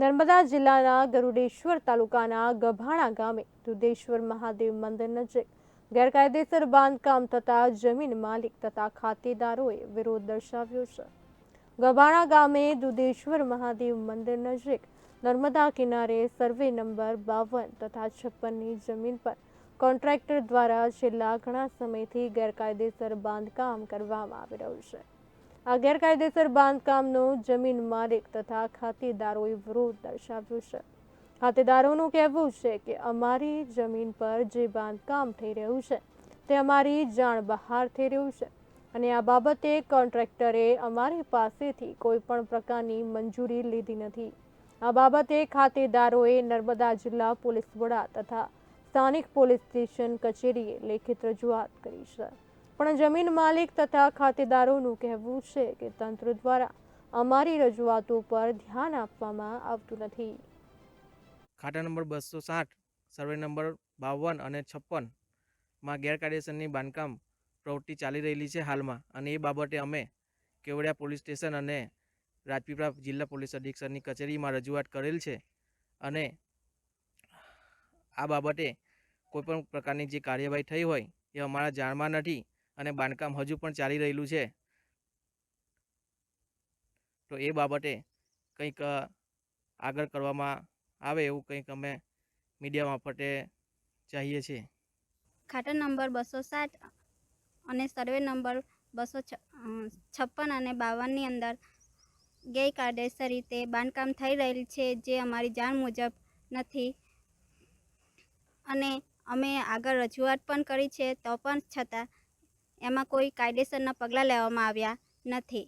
નર્મદા જિલ્લાના ગરુડેશ્વર તાલુકાના ગભાણા ગામે દુધેશ્વર મહાદેવ મંદિર નજીક ગેરકાયદેસર બાંધકામ થતા જમીન માલિક તથા ખાતેદારોએ વિરોધ દર્શાવ્યો છે. ગભાણા ગામે દુધેશ્વર મહાદેવ મંદિર નજીક નર્મદા કિનારે સર્વે નંબર બાવન તથા છપ્પનની જમીન પર કોન્ટ્રાક્ટર દ્વારા છેલ્લા ઘણા સમયથી ગેરકાયદેસર બાંધકામ કરવામાં આવી રહ્યું છે. આ ગેરકાયદેસર બાંધકામનો જમીન માલિક તથા ખાતેદારોએ વિરોધ દર્શાવ્યો છે. ખાતેદારોનું કહેવું છે કે અમારી જમીન પર જે બાંધકામ થઈ રહ્યું છે, તે અમારી જાણ બહાર થઈ રહ્યું છે અને આ બાબતે કોન્ટ્રાક્ટરે અમારી પાસેથી કોઈ પણ પ્રકારની મંજૂરી લીધી નથી. આ બાબતે ખાતેદારોએ નર્મદા જિલ્લા પોલીસ વડા તથા સ્થાનિક પોલીસ સ્ટેશન કચેરીએ લેખિત રજૂઆત કરી છે. પણ જમીન માલિક તથા ખાતેદારોનું કહેવું છે કે તંત્ર દ્વારા અમારી રજૂઆતો પર ધ્યાન આપવામાં આવતું નથી. ખાતા નંબર બસો સાઠ, સર્વે નંબર બાવન અને છપ્પનમાં ગેરકાયદેસરની બાંધકામ પ્રવૃત્તિ ચાલી રહેલી છે હાલમાં અને એ બાબતે અમે કેવડિયા પોલીસ સ્ટેશન અને રાજપીપળા જિલ્લા પોલીસ અધિક્ષકની કચેરીમાં રજૂઆત કરેલ છે અને આ બાબતે કોઈપણ પ્રકારની જે કાર્યવાહી થઈ હોય એ અમારા જાણમાં નથી. અને બાંધકામ હજુ પણ ચાલી રહેલું છે. તો એ બાબતે કંઈક આગળ કરવામાં આવે એવું કંઈક અમે મીડિયા મારફતે ચાહીએ છીએ. ખાતા નંબર બસો સાત અને સર્વે નંબર બસો છપ્પન અને બાવનની અંદર ગેરકાયદેસર રીતે બાંધકામ થઈ રહેલ છે જે અમારી જાણ મુજબ નથી. અને અમે આગળ રજૂઆત પણ કરી છે તો પણ છતાં એમાં કોઈ કાયદેસરના પગલાં લેવામાં આવ્યા નથી.